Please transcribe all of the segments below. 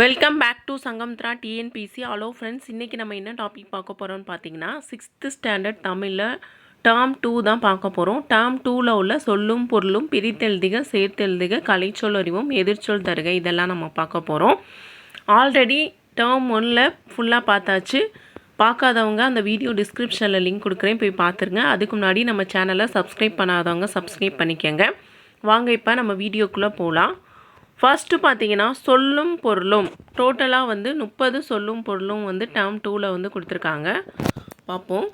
Welcome back to Sangamthra TNPSC hello friends இன்றைக்கி நம்ம என்ன டாபிக் பார்க்க போகிறோம்னு பார்த்தீங்கன்னா சிக்ஸ்த்து ஸ்டாண்டர்ட் தமிழில் டேர்ம் டூ தான் பார்க்க போகிறோம் டேர்ம் டூவில் உள்ள சொல்லும் பொருளும் பிரித்தெழுதுக சேர்த்தெழுதுக கலைச்சொல் அறிவும் எதிர்ச்சொல் தருக இதெல்லாம் நம்ம பார்க்க போகிறோம் ஆல்ரெடி டேர்ம் ஒன்னில் ஃபுல்லாக பார்த்தாச்சு. பார்க்காதவங்க அந்த வீடியோ டிஸ்கிரிப்ஷனில் லிங்க் கொடுக்குறேன். போய் பார்த்துருங்க. அதுக்கு முன்னாடி நம்ம சேனலை சப்ஸ்கிரைப் பண்ணாதவங்க சப்ஸ்கிரைப் பண்ணிக்கோங்க. வாங்க இப்போ நம்ம வீடியோக்குள்ளே போகலாம் ஃபஸ்ட்டு பார்த்தீங்கன்னா சொல்லும் பொருளும். டோட்டலாக வந்து முப்பது சொல்லும் பொருளும் வந்து டேர்ம் டூவில் வந்து கொடுத்துருக்காங்க. பார்ப்போம்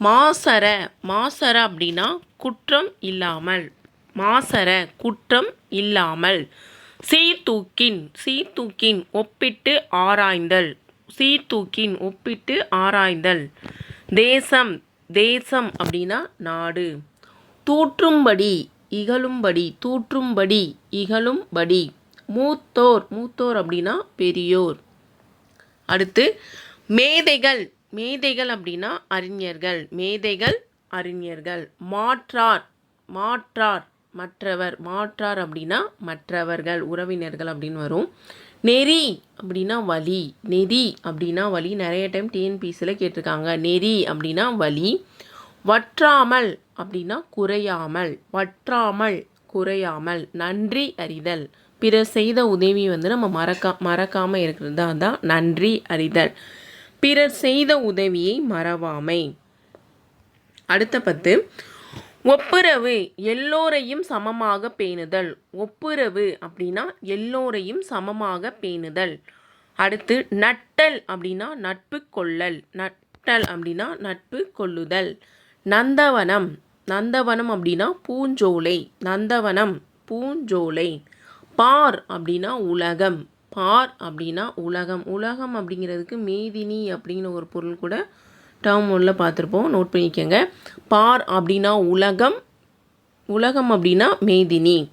மாசர. மாசர அப்படின்னா குற்றம் இல்லாமல். மாசர குற்றம் இல்லாமல். சீர்தூக்கின். சீர்தூக்கின் ஒப்பிட்டு ஆராய்ந்தல். சீர்தூக்கின் ஒப்பிட்டு ஆராய்ந்தல். தேசம். தேசம் அப்படின்னா நாடு. தூற்றும்படி. இகழும்படி தூற்றும்படி இகழும்படி. மூத்தோர் மூத்தோர் அப்படின்னா பெரியோர். அடுத்து மேதைகள். மேதைகள் அப்படின்னா அறிஞர்கள். மேதைகள் அறிஞர்கள். மாற்றார். மாற்றார் மற்றவர். மாற்றார் அப்படின்னா மற்றவர்கள் உறவினர்கள் அப்படின்னு வரும். நெறி அப்படின்னா வழி நெறி அப்படின்னா வழி நிறைய டைம் டிஎன்பிசியில் கேட்டிருக்காங்க. நெறி அப்படின்னா வழி வற்றாமல் அப்படின்னா குறையாமல் வற்றாமல் குறையாமல் நன்றி அறிதல். பிறர் செய்த உதவி வந்து நம்ம மறக்கா மறக்காமல் இருக்கிறது தான் நன்றி அறிதல். பிறர் செய்த உதவியை மறவாமை. அடுத்த பத்து. ஒப்புரவு எல்லோரையும் சமமாக பேணுதல். ஒப்புரவு அப்படின்னா எல்லோரையும் சமமாக பேணுதல். அடுத்து நட்டல் அப்படின்னா நட்பு கொள்ளல். நட்டல் அப்படின்னா நட்பு கொள்ளுதல். நந்தவனம். நந்தவனம் அப்படின்னா பூஞ்சோலை. நந்தவனம் பூஞ்சோலை. பார் அப்படின்னா உலகம். பார் அப்படின்னா உலகம். உலகம் அப்படிங்கிறதுக்கு மேதினி அப்படிங்கிற ஒரு பொருள் கூட டேர்ம் உள்ள பார்த்துருப்போம். நோட் பண்ணிக்கோங்க. பார் அப்படின்னா உலகம். உலகம் அப்படின்னா மேதினி.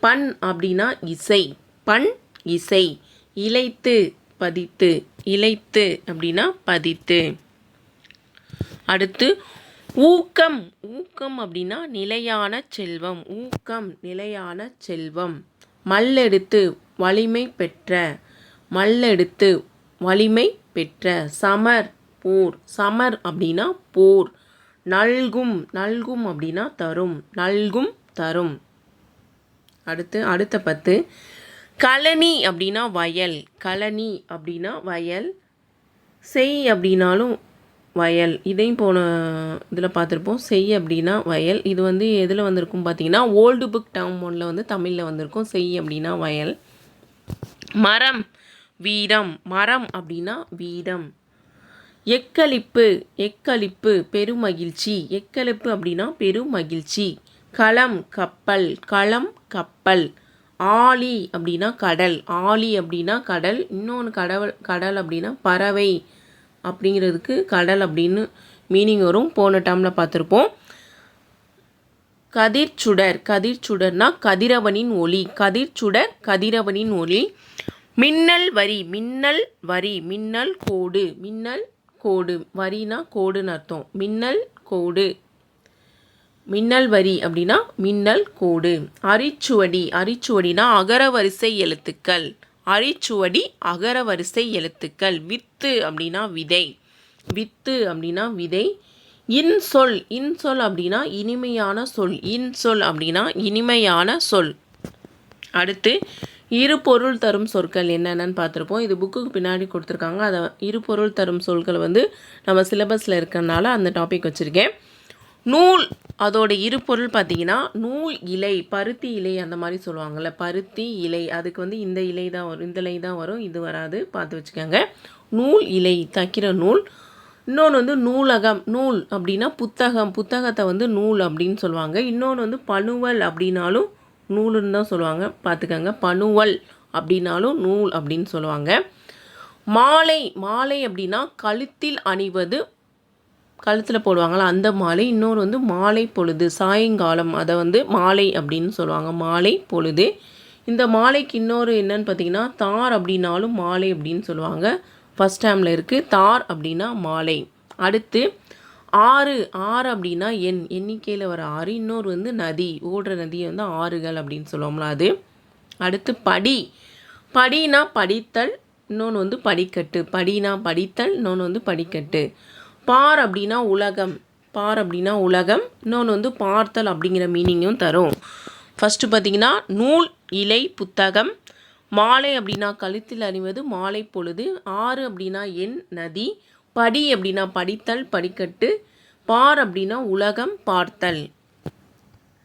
பண் அப்படின்னா இசை. பண் இசை. இழைத்து பதித்து. இழைத்து அப்படின்னா பதித்து. அடுத்து ஊக்கம். ஊக்கம் அப்படின்னா நிலையான செல்வம். ஊக்கம் நிலையான செல்வம். மல்லெடுத்து வலிமை பெற்ற. மல்லெடுத்து வலிமை பெற்ற. சமர் போர். சமர் அப்படின்னா போர். நல்கும் நல்கும் அப்படின்னா தரும். நல்கும் தரும். அடுத்து அடுத்த பத்து. கழனி அப்படின்னா வயல். கழனி அப்படின்னா வயல். செய் அப்படின்னாலும் வயல். இதையும் போன இதில் பார்த்துருப்போம். செய் அப்படின்னா வயல். இது வந்து எதில் வந்திருக்கும் பார்த்தீங்கன்னா ஓல்டு புக் டவுன் ஒன்றில் வந்து தமிழில் வந்திருக்கும். செய் அப்படின்னா வயல். மரம் வீரம். மரம் அப்படின்னா வீரம். எக்களிப்பு எக்களிப்பு பெருமகிழ்ச்சி. எக்களிப்பு அப்படின்னா பெருமகிழ்ச்சி. களம் கப்பல். களம் கப்பல். ஆலி அப்படின்னா கடல். ஆலி அப்படின்னா கடல். இன்னொன்று கடவுள் கடல் அப்படின்னா பறவை. அப்படிங்கிறதுக்கு கடல் அப்படின்னு மீனிங் வரும். போன டைமில் பார்த்துருப்போம். கதிர்ச்சுடர். கதிர்ச்சுடர்னா கதிரவனின் ஒளி. கதிர்ச்சுடர் கதிரவனின் ஒளி. மின்னல் வரி. மின்னல் வரி. மின்னல் கோடு. மின்னல் கோடு. வரினா கோடுன்னு அர்த்தம். மின்னல் கோடு. மின்னல் வரி அப்படின்னா மின்னல் கோடு. அரிச்சுவடி. அரிச்சுவடினா அகரவரிசை எழுத்துக்கள். அரிச்சுவடி அகரவரிசை எழுத்துக்கள். வித்து அப்படின்னா விதை. வித்து அப்படின்னா விதை. இன்சொல் இன்சொல் அப்படின்னா இனிமையான சொல். இன்சொல் அப்படின்னா இனிமையான சொல். அடுத்து இரு பொருள் தரும் சொற்கள் என்னென்னு பார்த்துருப்போம். இது புக்குக்கு பின்னாடி கொடுத்துருக்காங்க. அதை இரு பொருள் தரும் சொற்கள் வந்து நம்ம சிலபஸில் இருக்கிறனால அந்த டாபிக் வச்சுருக்கேன். நூல் அதோட இரு பொருள் பார்த்தீங்கன்னா நூல் இலை பருத்தி இலை அந்த மாதிரி சொல்லுவாங்கள்ல பருத்தி இலை அதுக்கு வந்து இந்த இலை தான் வரும் இந்த இலை தான் வரும் இது வராது பார்த்து வச்சுக்கோங்க. நூல் இலை தைக்கிற நூல். இன்னொன்று வந்து நூலகம் நூல் அப்படின்னா புத்தகம் புத்தகத்தை வந்து நூல் அப்படின்னு சொல்லுவாங்க. இன்னொன்று வந்து பணுவல் அப்படின்னாலும் நூலுன்னு தான் சொல்லுவாங்க. பார்த்துக்கோங்க பணுவல் அப்படின்னாலும் நூல் அப்படின்னு சொல்லுவாங்க. மாலை மாலை அப்படின்னா கழுத்தில் அணிவது கழுத்தில் போடுவாங்களா அந்த மாலை. இன்னொரு வந்து மாலை பொழுது சாயங்காலம். அதை வந்து மாலை அப்படின்னு சொல்லுவாங்க. மாலை பொழுது. இந்த மாலைக்கு இன்னொரு என்னன்னு பார்த்தீங்கன்னா தார் அப்படின்னாலும் மாலை அப்படின்னு சொல்லுவாங்க. ஃபஸ்ட் டைமில் இருக்குது தார் அப்படின்னா மாலை. அடுத்து ஆறு. ஆறு அப்படின்னா எண். எண்ணிக்கையில் வர ஆறு. இன்னொரு வந்து நதி. ஓடுற நதியை வந்து ஆறுகள் அப்படின்னு சொல்லுவோம்ல அது. அடுத்து படி. படினா படித்தல் இன்னொன்று வந்து படிக்கட்டு. படினா படித்தல் இன்னொன்று வந்து படிக்கட்டு. பார் அப்படின்னா உலகம் பார் அப்படின்னா உலகம். இன்னொன்று வந்து பார்த்தல் அப்படிங்கிற மீனிங்கும் தரும். ஃபஸ்ட்டு பார்த்தீங்கன்னா நூல் இலை புத்தகம். மாலை அப்படின்னா கழுத்தில் அணிவது மாலை பொழுது. ஆறு அப்படின்னா எண் நதி. படி அப்படின்னா படித்தல் படிக்கட்டு. பார் அப்படின்னா உலகம் பார்த்தல்.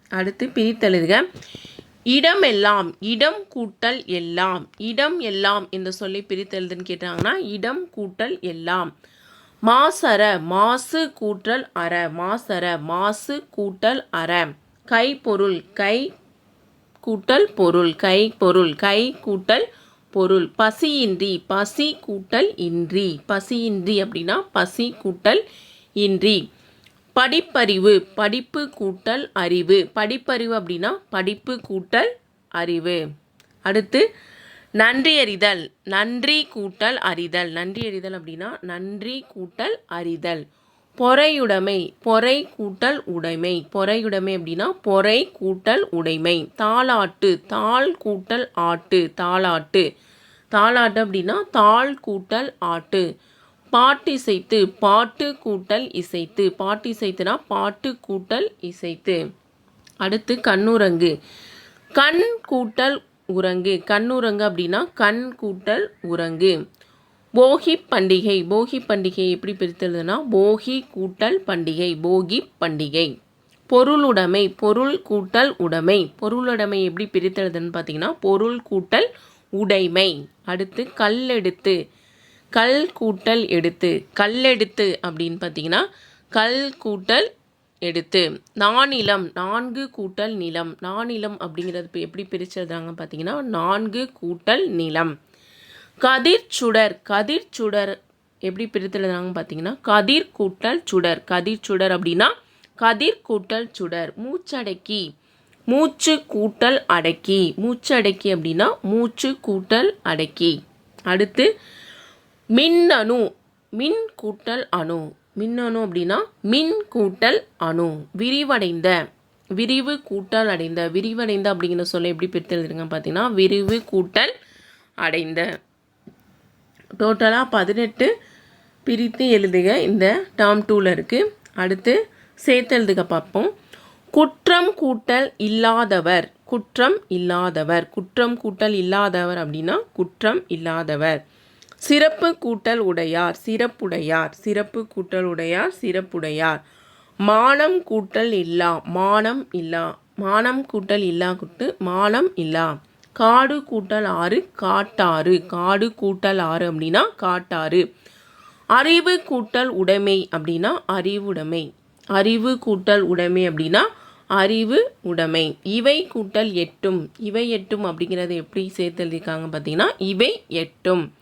அடுத்து பிரித்தெழுதுக. இடம் எல்லாம் இடம் கூட்டல் எல்லாம். இடம் எல்லாம் என்ற சொல்லி பிரித்தெழுதுன்னு கேட்டாங்கன்னா இடம் கூட்டல் எல்லாம். மாசர மாசு கூட்டல் அற மாசர மாசு கூட்டல் அற. கைப்பொருள் கை கூட்டல் பொருள் கை பொருள் கை கூட்டல் பொருள். பசியின்றி பசி கூட்டல் இன்றி. பசியின்றி அப்படின்னா பசி கூட்டல் இன்றி. படிப்பறிவு படிப்பு கூட்டல் அறிவு. படிப்பறிவு அப்படின்னா படிப்பு கூட்டல் அறிவு. அடுத்து நன்றி அறிதல் நன்றி கூட்டல் அறிதல். நன்றி அறிதல் அப்படின்னா நன்றி கூட்டல் அறிதல். பொறையுடைமை பொறை கூட்டல் உடைமை. பொறையுடைமை அப்படின்னா பொறை கூட்டல் உடைமை. தாளாட்டு தாள் கூட்டல் ஆட்டு தாளாட்டு. தாளாட்டு அப்படின்னா தாள் கூட்டல் ஆட்டு. பாட்டு இசைத்து பாட்டு கூட்டல் இசைத்து. பாட்டு இசைத்துனா பாட்டு கூட்டல் இசைத்து. அடுத்து கண்ணுரங்கு. கண் கூட்டல் உறங்கு கண்ணுறங்கு அப்படின்னா கண் கூட்டல் உறங்கு போகி பண்டிகை. போகி பண்டிகை எப்படி பிரித்ததுன்னா போகி கூட்டல் பண்டிகை போகி பண்டிகை. பொருளுடைமை பொருள் கூட்டல் உடைமை. பொருளுடைமை எப்படி பிரித்தெழுதுன்னு பார்த்தீங்கன்னா பொருள் கூட்டல் உடைமை. அடுத்து கல் எடுத்து. கல் கூட்டல் எடுத்து. கல் எடுத்து அப்படின்னு பார்த்தீங்கன்னா கல் கூட்டல் எடுத்து நானிலம் நான்கு கூட்டல் நிலம். நானிலம் அப்படிங்கிறது இப்போ எப்படி பிரிச்சிருந்தாங்க பார்த்தீங்கன்னா நான்கு கூட்டல் நிலம். கதிர் சுடர் கதிர் சுடர் எப்படி பிரித்துலதாங்க பார்த்தீங்கன்னா கதிர் கூட்டல் சுடர். கதிர் சுடர் அப்படின்னா கதிர் கூட்டல் சுடர் மூச்சடக்கி. மூச்சு கூட்டல் அடக்கி. மூச்சு அடக்கி அப்படின்னா மூச்சு கூட்டல் அடக்கி. அடுத்து மின்னணு மின் கூட்டல் அணு. மின்னணு அப்படின்னா மின் கூட்டல் அணு. விரிவடைந்த விரிவு கூட்டல் அடைந்த. விரிவடைந்த அப்படிங்கிற சொல்ல எப்படி பிரித்து பார்த்தீங்கன்னா விரிவு கூட்டல் அடைந்த. டோட்டலாக பதினெட்டு பிரித்து எழுதுக. இந்த டேர்ம் டூவில் இருக்குது அடுத்து சேர்த்து எழுதுக பார்ப்போம். குற்றம் கூட்டல் இல்லாதவர். குற்றம் இல்லாதவர். குற்றம் கூட்டல் இல்லாதவர் அப்படின்னா குற்றம் இல்லாதவர். சிறப்பு கூட்டல் உடையார் சிறப்புடையார் சிறப்பு கூட்டல் உடையார் சிறப்புடையார். மானம் கூட்டல் இல்லா மானம் இல்லா மானம் கூட்டல் இல்லா கூட்டு மானம் இல்லா. காடு கூட்டல் ஆறு காட்டாறு. காடு கூட்டல் ஆறு அப்படின்னா காட்டாறு. அறிவு கூட்டல் உடைமை அப்படின்னா அறிவுடைமை. அறிவு கூட்டல் உடைமை அப்படின்னா அறிவு உடைமை. இவை கூட்டல் எட்டும். இவை எட்டும் அப்படிங்கிறத எப்படி சேர்த்து எழுதியிருக்காங்க பார்த்தீங்கன்னா இவை எட்டும்.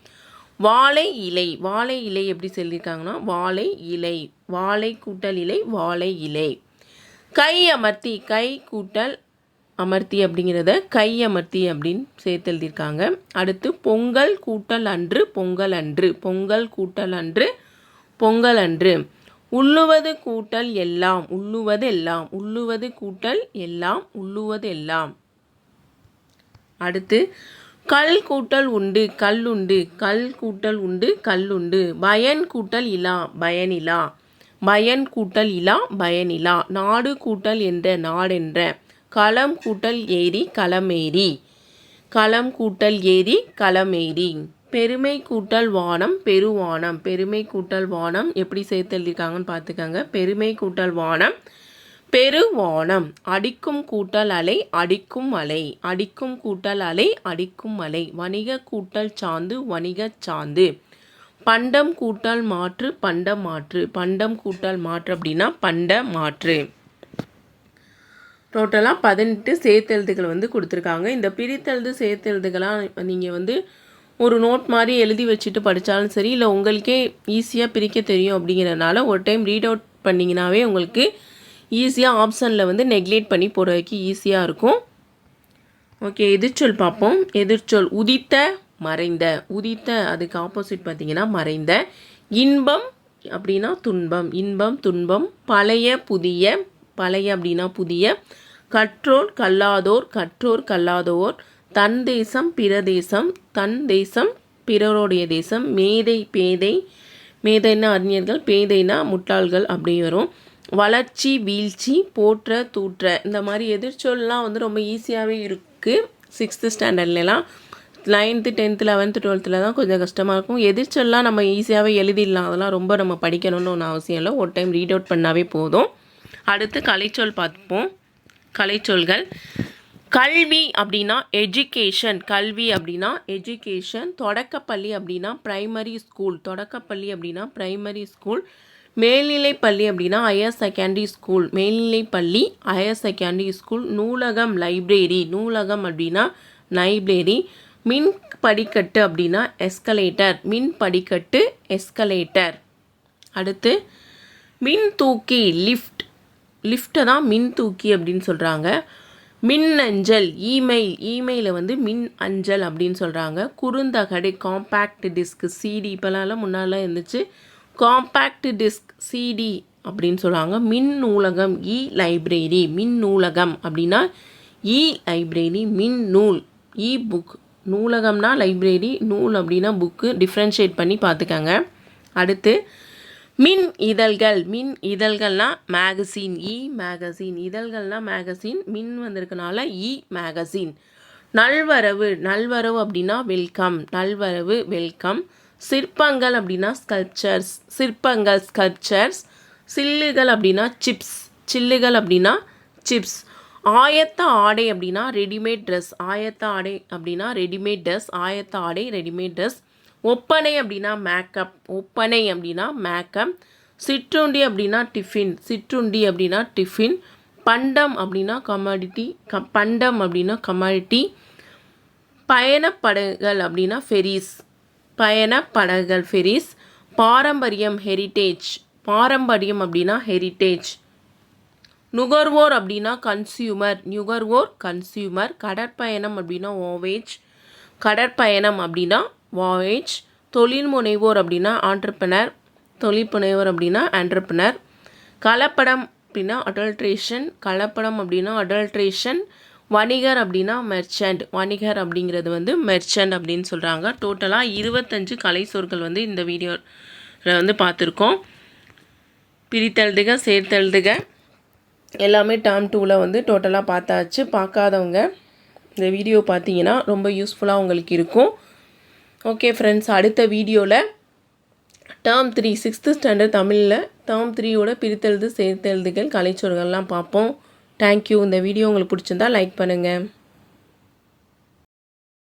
வாழை இலை. வாழை இலை எப்படி சொல்லியிருக்காங்கன்னா வாழை இலை. வாழை கூட்டல் இலை வாழை இலை. கை அமர்த்தி கை கூட்டல் அமர்த்தி அப்படிங்கிறத கை அமர்த்தி அப்படின்னு சேர்த்து எழுதியிருக்காங்க. அடுத்து பொங்கல் கூட்டல் அன்று பொங்கல் அன்று. பொங்கல் கூட்டல் அன்று பொங்கல் அன்று. உள்ளுவது கூட்டல் எல்லாம் உள்ளுவது எல்லாம். உள்ளுவது கூட்டல் எல்லாம் உள்ளுவது எல்லாம். அடுத்து கல் கூட்டல் உண்டு கல் உண்டு கல் கூட்டல் உண்டு கல்லுண்டு. பயன் கூட்டல் இலா பயனிலா. பயன் கூட்டல் இலா பயனிலா. நாடு கூட்டல் என்ற நாடென்ற. களம் கூட்டல் ஏரி களமேரி களம் கூட்டல் ஏரி களமேரி பெருமை கூட்டல் வானம் பெருவானம். பெருமை கூட்டல் வானம் எப்படி சேர்த்து எழுதியிருக்காங்கன்னு பார்த்துக்கோங்க. பெருமை கூட்டல் வானம் பெருவானம். அடிக்கும் கூட்டல் அலை அடிக்கும் அலை. அடிக்கும் கூட்டல் அலை அடிக்கும் அலை. வணிக கூட்டல் சாந்து வணிக சாந்து. பண்டம் கூட்டல் மாற்று பண்டம் மாற்று. பண்டம் கூட்டல் மாற்று அப்படின்னா பண்ட மாற்று. டோட்டலாக பதினெட்டு சேர்த்தெழுதுகள் வந்து கொடுத்துருக்காங்க. இந்த பிரித்தெழுது சேர்த்தெழுதுகளாக நீங்கள் வந்து ஒரு நோட் மாதிரி எழுதி வச்சுட்டு படித்தாலும் சரி இல்லை உங்களுக்கே ஈஸியாக பிரிக்க தெரியும் அப்படிங்கிறனால ஒரு டைம் ரீட் அவுட் பண்ணிங்கனாவே உங்களுக்கு ஈஸியாக ஆப்ஷனில் வந்து நெக்லேட் பண்ணி போடுறதுக்கு ஈஸியாக இருக்கும். ஓகே எதிர்ச்சொல் பார்ப்போம். எதிர்ச்சொல் உதித்த மறைந்த. உதித்த அதுக்கு ஆப்போசிட் பார்த்திங்கன்னா மறைந்த. இன்பம் அப்படின்னா துன்பம். இன்பம் துன்பம். பழைய புதிய. பழைய அப்படின்னா புதிய. கற்றோர் கல்லாதோர். கற்றோர் கல்லாதோர். தன் தேசம் பிற தேசம். தன் தேசம் பிறருடைய தேசம். மேதை பேதை. மேதைன்னா அறிஞர்கள். பேதைனா முட்டாள்கள் அப்படி வரும். வளர்ச்சி வீழ்ச்சி போற்ற தூற்ற இந்த மாதிரி எதிர்ச்சொல்லாம் வந்து ரொம்ப ஈஸியாகவே இருக்குது சிக்ஸ்த்து ஸ்டாண்டர்ட்லலாம் நைன்த்து டென்த்து லெவன்த்து டுவெல்த்தில் தான் கொஞ்சம் கஷ்டமாக இருக்கும். எதிர்ச்சொல்லாம் நம்ம ஈஸியாகவே எழுதிடலாம். அதெல்லாம் ரொம்ப நம்ம படிக்கணும்னு ஒன்றும் அவசியம் இல்லை. ஒரு டைம் ரீட் அவுட் பண்ணாவே போதும். அடுத்து கலைச்சொல் பார்ப்போம். கலைச்சொல்கள். கல்வி அப்படின்னா எஜுகேஷன் கல்வி அப்படின்னா எஜுகேஷன் தொடக்கப்பள்ளி அப்படின்னா ப்ரைமரி ஸ்கூல் தொடக்கப்பள்ளி அப்படின்னா ப்ரைமரி ஸ்கூல் மேல்நிலைப்பள்ளி அப்படின்னா ஹையர் செகண்டரி ஸ்கூல் மேல்நிலைப்பள்ளி ஹையர் செகண்டரி ஸ்கூல் நூலகம் லைப்ரரி நூலகம் அப்படின்னா லைப்ரரி மின் படிக்கட்டு அப்படின்னா எஸ்கலேட்டர் மின் படிக்கட்டு எஸ்கலேட்டர் அடுத்து மின் தூக்கி லிஃப்ட் லிஃப்ட்டை தான் மின் தூக்கி அப்படின்னு சொல்கிறாங்க மின் அஞ்சல் இமெயில் இமெயிலை வந்து மின் அஞ்சல் அப்படின்னு சொல்கிறாங்க குறுந்தகடு காம்பேக்ட் டிஸ்க் சிடி இப்போலாம் முன்னாலாம் இருந்துச்சு. காம்பேக்ட் டிஸ்க் சிடி அப்படின்னு சொல்கிறாங்க மின் நூலகம் e இ லைப்ரரி மின் நூலகம் அப்படின்னா e இ லைப்ரரி மின் நூல். இ புக் நூலகம்னா லைப்ரரி நூல் அப்படின்னா புக்கு டிஃப்ரென்ஷியேட் பண்ணி பார்த்துக்கங்க. அடுத்து மின் இதழ்கள். மின் இதழ்கள்னா மேகசின் இ மேகசின் இதழ்கள்னா மேகசின் மின் வந்திருக்கனால e இ மேகசின் நல்வரவு. நல்வரவு அப்படின்னா வெல்கம் நல்வரவு வெல்கம் சிற்பங்கள் அப்படின்னா ஸ்கல்ப்சர்ஸ் சிற்பங்கள் ஸ்கல்ப்சர்ஸ் சில்லுகள் அப்படின்னா சிப்ஸ் சில்லுகள் அப்படின்னா சிப்ஸ் ஆயத்த ஆடை அப்படின்னா ரெடிமேட் ட்ரெஸ் ஆயத்த ஆடை அப்படின்னா ரெடிமேட் ட்ரெஸ் ஆயத்த ஆடை ரெடிமேட் ட்ரெஸ் ஒப்பனை அப்படின்னா மேக்கப் ஒப்பனை அப்படின்னா மேக்கப் சிற்றுண்டி அப்படின்னா டிஃபின் சிற்றுண்டி அப்படின்னா டிஃபின் பண்டம் அப்படின்னா கமாடிட்டி க பண்டம் அப்படின்னா கமாடிட்டி பயணப்படகுகள் அப்படின்னா ஃபெரிஸ் பயணப்படகுகள் ஃபெரிஸ் பாரம்பரியம் ஹெரிட்டேஜ் பாரம்பரியம் அப்படின்னா ஹெரிட்டேஜ் நுகர்வோர் அப்படின்னா கன்சியூமர் நுகர்வோர் கன்சியூமர் கடற்பயணம் அப்படின்னா ஓவேஜ் கடற்பயணம் அப்படின்னா வாயேஜ் தொழில் முனைவோர் அப்படின்னா ஆண்டர்பனர் தொழில் முனைவோர் அப்படின்னா ஆண்டர்பனர் கலப்படம் அப்படின்னா அடல்ட்ரேஷன் கலப்படம் அப்படின்னா அடல்ட்ரேஷன் வணிகர் அப்படின்னா மெர்ச்சன்ட் வணிகர் அப்படிங்கிறது வந்து மெர்ச்சன்ட் அப்படின்னு சொல்கிறாங்க டோட்டலாக இருபத்தஞ்சு கலை சொற்கள் வந்து இந்த வீடியோவில் வந்து பார்த்துருக்கோம். பிரித்தெழுதுக சேர்த்தெழுதுக. எல்லாமே டேர்ம் டூவில் வந்து டோட்டலாக பார்த்தாச்சு. பார்க்காதவங்க இந்த வீடியோ பார்த்தீங்கன்னா ரொம்ப யூஸ்ஃபுல்லாக உங்களுக்கு இருக்கும். ஓகே ஃப்ரெண்ட்ஸ் அடுத்த வீடியோவில் டேர்ம் த்ரீ சிக்ஸ்த்து ஸ்டாண்டர்ட் தமிழில் டேர்ம் த்ரீயோட பிரித்தெழுது சேர்த்தெழுதுகள் கலைச்சொற்கள்லாம் பார்ப்போம். தேங்க்யூ இந்த வீடியோ உங்களுக்கு பிடிச்சிருந்தா லைக் பண்ணுங்கள்